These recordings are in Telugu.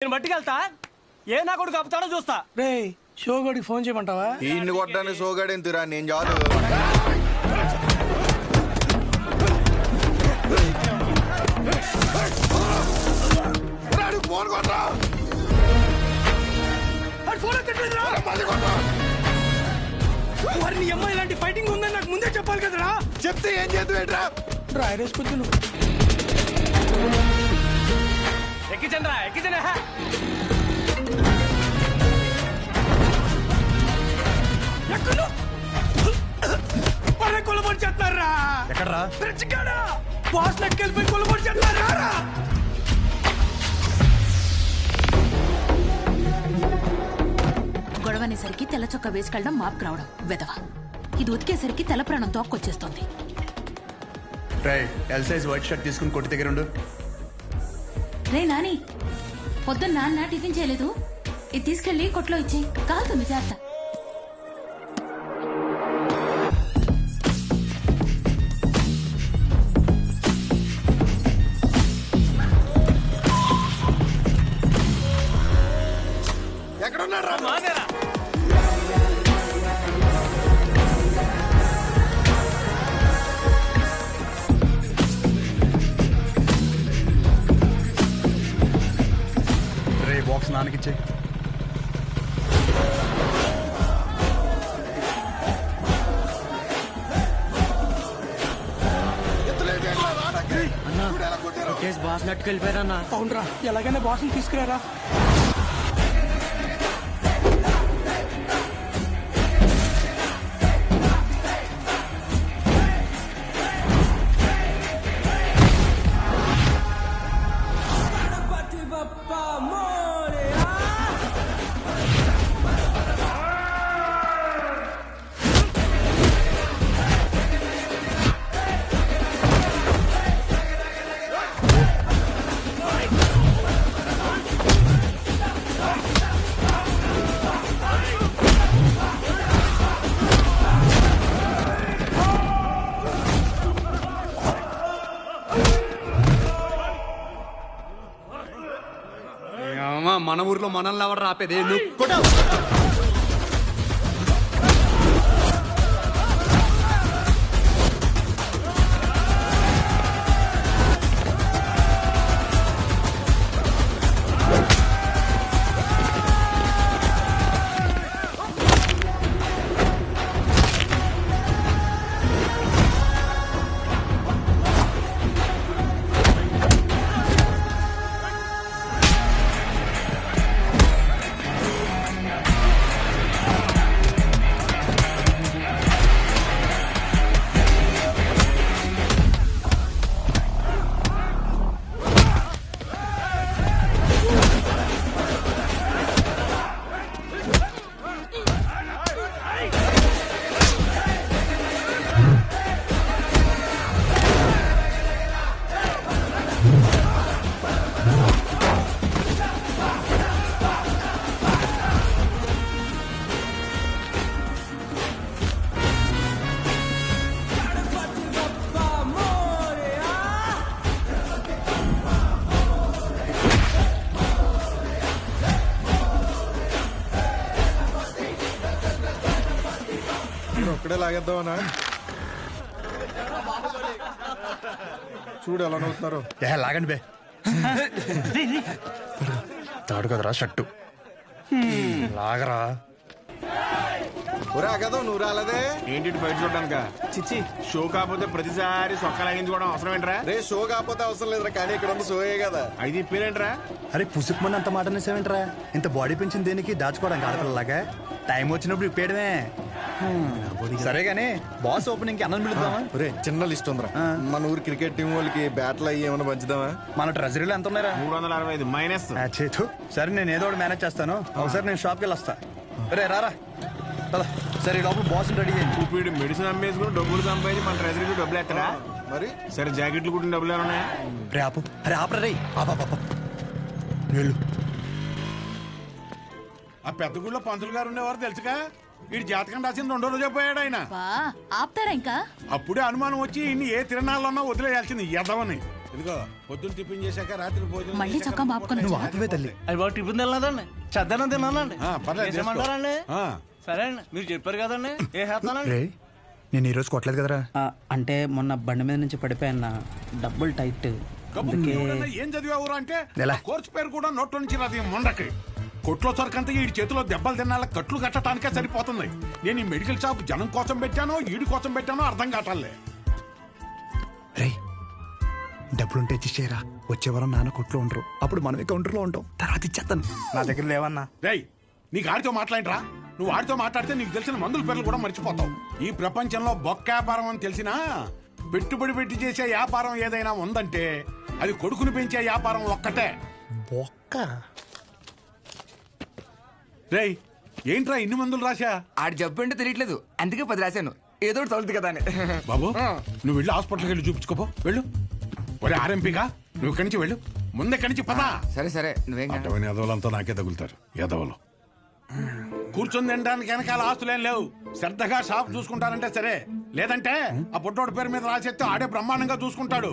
నేను పట్టుకెళ్తా ఏ నా కొడుకు కప్పుతాడో చూస్తా. రే షోగోడికి ఫోన్ చేయమంటావా? ఈయన్ని కొట్టడానికి సోగాడేంతురా నేను చాలు మరి నీ అమ్మాయి ఇలాంటి ఫైటింగ్ ఉందని నాకు ముందే చెప్పాలి కదరా. చెప్తే ఏం చేద్దాం డ్రైరేసుకొచ్చి నువ్వు ఎక్కించండి. రా ఎక్కించండి కొలబడి చేస్తున్నారా? ఎక్కడ్రా? బ్రిడ్జికాడా బాస్ నెక్కెళ్ళిపోయి కొలబడి చేస్తున్నారా? గొడవనేసరికి తెల్ల చొక్క వేసుకెళ్ళడం మాపుకు రావడం వెదవ ఇది ఉతికేసరికి తెల్ల ప్రాణం తోక్కొచ్చేస్తోంది. రై ఎల్ సైజ్ వైట్ షర్ట్ తీసుకుని కొట్టి దగ్గర ఉండు రే నాని పొద్దున్న నాన్న టిఫిన్ చేయలేదు. ఇది తీసుకెళ్ళి కొట్లో ఇచ్చి కాదు జాగ్రత్త. బాక్స్ నానకిచ్చే కేసు బాస్ నట్టుకెళ్ళిపోయారన్నా అవునరా ఎలాగైనా బాస్ని తీసుకురారా? మన ఊర్లో మనల్ని ఎవరు రాపేదే నువ్వు ఒక్కడే లాగేద్దామనా? చూడు ఎలా నవ్వుతున్నారు. ఏ లాగండి బే. తాడు కదరా షర్టు. లాగరా. ఒరే అగదో నువ్వు రాలేదే? ఏంటి బయట చూడడానిక? చిచ్చి. షో కాకపోతే ప్రతిసారి సొక్క లాగించుకోవడం అవసరం ఏంట్రా? రే షో కాకపోతే అవసరం లేదురా కానీ ఇక్కడ ఉన్న షోయే కదా. ఐదు ఇప్పేరేంట్రా? అరే పుసుకు మంది అంత మాట అనేసేవేంట్రా? ఇంత బాడీ పెంచింది దేనికి దాచుకోవడానికి ఆడపిల్లలాగా? టైం వచ్చినప్పుడు ఇప్పేయడమే. సరే గానీ బాస్ ఓపెనింగ్కి అన్నం పిలుద్దామా? ఒరే చిన్న లిస్ట్ ఉందిరా. మన ఊరు క్రికెట్ టీం వాళ్ళకి బ్యాట్లు అయ్యి ఏమైనా పంచుదామా? మన ట్రెజరీలో ఎంత ఉన్నారా మూడు వందల అరవై ఐదు మైనస్. చేతు సరే నేను ఏదో ఒకటి మేనేజ్ చేస్తాను. ఒకసారి నేను షాప్కి వెళ్ళి వస్తా. రే రారా. పద. సరే లోపల బాస్ రెడీ చేయండి ఇప్పుడు మెడిసిన్ అమ్మేసుకుని డబ్బులు సంపాదించి మన ట్రెజరీకి డబ్బులు ఎత్తరా? మరి? సరే జాకెట్లు కుట్టిన డబ్బులు ఏమైనా ఉన్నాయా? రే ఆపు. అరే ఆపరా రే వెళ్ళు. ఆ పెద్ద గుళ్ళో పంతులు గారు ఉండేవారు తెలుసుగా? వీడి జాతకం రాసింది రెండో రోజే పోయాడు ఆయన. బా ఆపుతారా ఇంకా? అప్పుడే అనుమానం వచ్చి ఇన్ని ఏ తిరణాల్లో వదిలేయాల్సింది ఎదవని. ఇదిగో పొద్దున్న టిఫిన్ చేశాక రాత్రి భోజనం మళ్ళీ చేశాక చొక్కా మాపుకొని నువ్వు? ఆపవే తల్లి. అది బాబు టిఫిన్ తినలేదండి. చద్దనం తిన్నానండి ఆ, పర్లేదు, చేసుకో. చేసేయమంటారండి ఆ. సరే అండి మీరు చెప్పారు కదండి. ఏ చేస్తానండి? రే నేను ఈరోజు కొట్టలేదు కదరా. ఆ, అంటే మొన్న బండి మీద నుంచి పడిపోయాన్న. డబ్బులు టైట్. కబుర్లు ఏం చదివావురా అంటే? ఎలా? కోర్సు పేరు కూడా నోట్లో నుంచి రాదు ఈ మొండకి. కొట్లో సరికంతా ఈ చేతిలో దెబ్బలు తినాల కట్లు కట్టడానికే సరిపోతుంది. నేను ఈ మెడికల్ షాప్ జనం కోసం పెట్టానో ఈడి కోసం పెట్టానో అర్థం కావట్లే. రే డబ్బులుంటే ఇచ్చేరా వచ్చే వారం నాన్న కొట్లో ఉండరు. అప్పుడు మనమే కౌంటర్లో ఉంటాం. తర్వాత ఇచ్చేస్తాను నా దగ్గర లేవన్నా. రేయ్ నీకు ఆడితో మాట్లాడరా? నువ్వు ఆడితో మాట్లాడితే నీకు తెలిసిన మందుల పేర్లు కూడా మర్చిపోతావు. ఈ ప్రపంచంలో బొక్క వ్యాపారం అని తెలిసినా పెట్టుబడి పెట్టి చేసే వ్యాపారం ఏదైనా ఉందంటే అది కొడుకుని పెంచే వ్యాపారం ఒక్కటే. బొక్క? రేయ్ ఏంట్రా ఇన్ని మందులు రాశా? ఆడి జబ్బు ఏంటో తెలియట్లేదు. అందుకే పది రాశాను. ఏదో తగులుతుంది కదా అని. బాబు నువ్వు వెళ్ళి హాస్పిటల్కి వెళ్ళి చూపించుకోపో. వెళ్ళు. ఒరే ఆర్ఎంపీగా నువ్వు ఇక్కడి నుంచి వెళ్ళు. ముందే ఇక్కడి నుంచి పదా. సరే సరే. నువ్వేం. అటువంటి ఎదవలంతా నాకే తగులుతారు. ఎదవలు కూర్చొని తినడానికి వెనకాల ఆస్తులేం లేవు. శ్రద్ధగా షాప్ చూసుకుంటారంటే సరే. లేదంటే ఆ పుట్టోడు పేరు మీద రాసేస్తే ఆడే బ్రహ్మాండంగా చూసుకుంటాడు.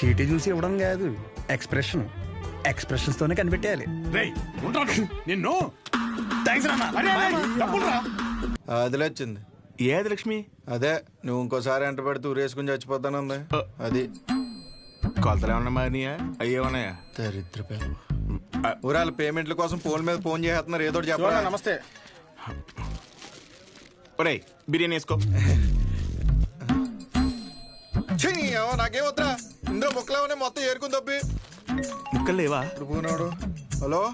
చీటీ చూసి ఇవ్వడం కాదు ఎక్స్ప్రెషన్ ఎక్స్ప్రెషన్స్ తోనే కనిపెట్టేయాలి. నిన్ను. వచ్చింది. ఏది లక్ష్మి? అదే నువ్వు ఇంకోసారి ఎంట పెడితే ఊరేసుకుని చచ్చిపోతానుంది. అది. కొలతలు ఏమన్నా మారినాయా? అయ్యే ఉన్నాయా దరిద్ర ఊరాల పేమెంట్ల కోసం ఫోన్ మీద ఫోన్ చేస్తున్నారు ఏదో చెప్పరా? నమస్తే. ఒరే బిర్యానీ వేసుకో. ఛీ, ఏమో నాకేం వద్దురా? ఇందులో ముక్కలేమనే మొత్తం ఏరుకుని తప్పి ముక్కలు లేవా ఇప్పుడు పోనాడు. హలో?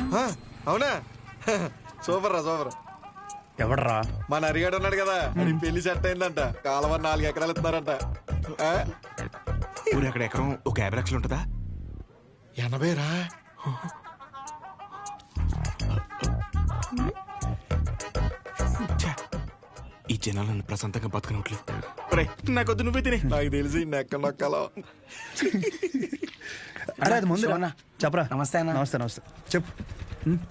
ఆ, అవునా? సూపర్ రా సూపర్. ఎవడరా? మన అరిగాడు ఉన్నాడు కదా. అది పెళ్ళి సెట్ అయిందంట. కాలువ నాలుగు ఎకరాలు ఇస్తున్నారంట. ఆ? ఊరు అక్కడ ఎకరం? ఒక యాభై లక్షలు ఉంటుందా? ఎనభై రా. ఛే, ఈ జనాలు నన్ను ప్రశాంతంగా బతకనట్లు ఒరే నాకొద్దు నువ్వే తినే. నాకు తెలిసి నెక్క నొక్కలో అరే అది ముందు. శివన్న. చెప్పరా. నమస్తే అన్న. నమస్తే నమస్తే. చెప్పు.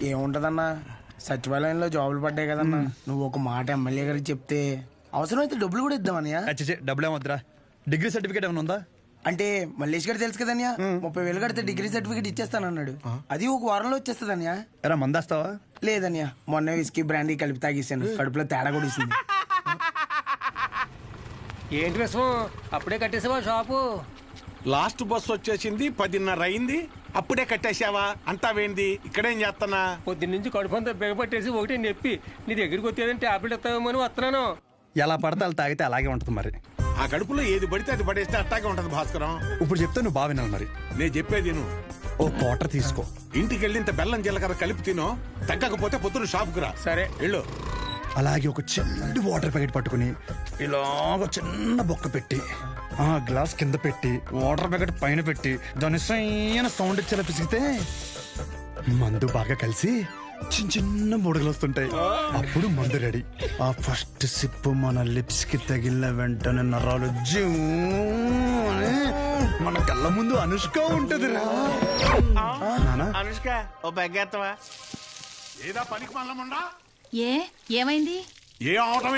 ఏముంటదన్నా? సచివాలయంలో జాబులు పడ్డాయి కదన్నా. నువ్వు ఒక మాట ఎమ్మెల్యే గారికి చెప్తే అవసరమైతే డబ్బులు కూడా ఇద్దామన్నయ్య. డబ్బులు ఏమొద్దురా? డిగ్రీ సర్టిఫికేట్ ఏమైనా ఉందా? అంటే మల్లేష్ గారు తెలుసు కదన్యా ముప్పై వేలు కడితే డిగ్రీ సర్టిఫికేట్ ఇచ్చేస్తానన్నాడు. అది ఒక వారంలో వచ్చేస్తుందన్యా ఎరా మందేస్తావా? లేదన్యా మొన్న విస్కీ బ్రాండీ కలిపి తాగేసాను కడుపులో తేడా కూడా ఇస్తుంది ఏంటి విషయం అప్పుడే కట్టేసావా షాపు? లాస్ట్ బస్ వచ్చేసింది పదిన్నర అయింది. అప్పుడే కట్టేశావా? అంతా వేంది ఇక్కడేం చేస్తానా పొద్దున్న నుంచి కడుపు అంతా బిగపట్టేసి ఒకటి చెప్పి నీ దగ్గరికి వచ్చేదని టాబ్లెట్ ఇస్తావేమో అని వస్తున్నాను. ఎలా పడితే అలా తాగితే అలాగే ఉంటుంది మరి. ఆ కడుపులో ఏది పడితే అది పడేస్తే అట్టాగే ఉంటది భాస్కరం. ఇప్పుడు చెప్తే నువ్వు బాగా వినాలి మరి. నేను చెప్పేది నువ్వు ఓ క్వార్టర్ తీసుకో. ఇంటికి వెళ్ళి ఇంత బెల్లం జీలకర్ర కలిపి తినో. తగ్గకపోతే పొద్దున షాప్కి రా. సరే. వెళ్ళు. అలాగే ఒక చిన్న వాటర్ ప్యాకెట్ పట్టుకుని ఇలాగ చిన్న బొక్క పెట్టి ఆ గ్లాస్ కింద పెట్టి వాటర్ ప్యాకెట్ పైన పెట్టి దాని సైన సౌండ్ ఇచ్చేలా పిసిగితే మందు బాగా కలిసి చిన్న చిన్న బుడగలు వస్తుంటాయి. అప్పుడు మందు రెడీ. ఆ ఫస్ట్ సిప్ మన లిప్స్కి తగిలిన వెంటనే నరాలు జూ అని మన కళ్ళ ముందు అనుష్క ఉంటది రా అనుష్క ఓ బెగ్గేస్తావా ఏదా పనికి ఏ ఏమైంది? ఏ అవటం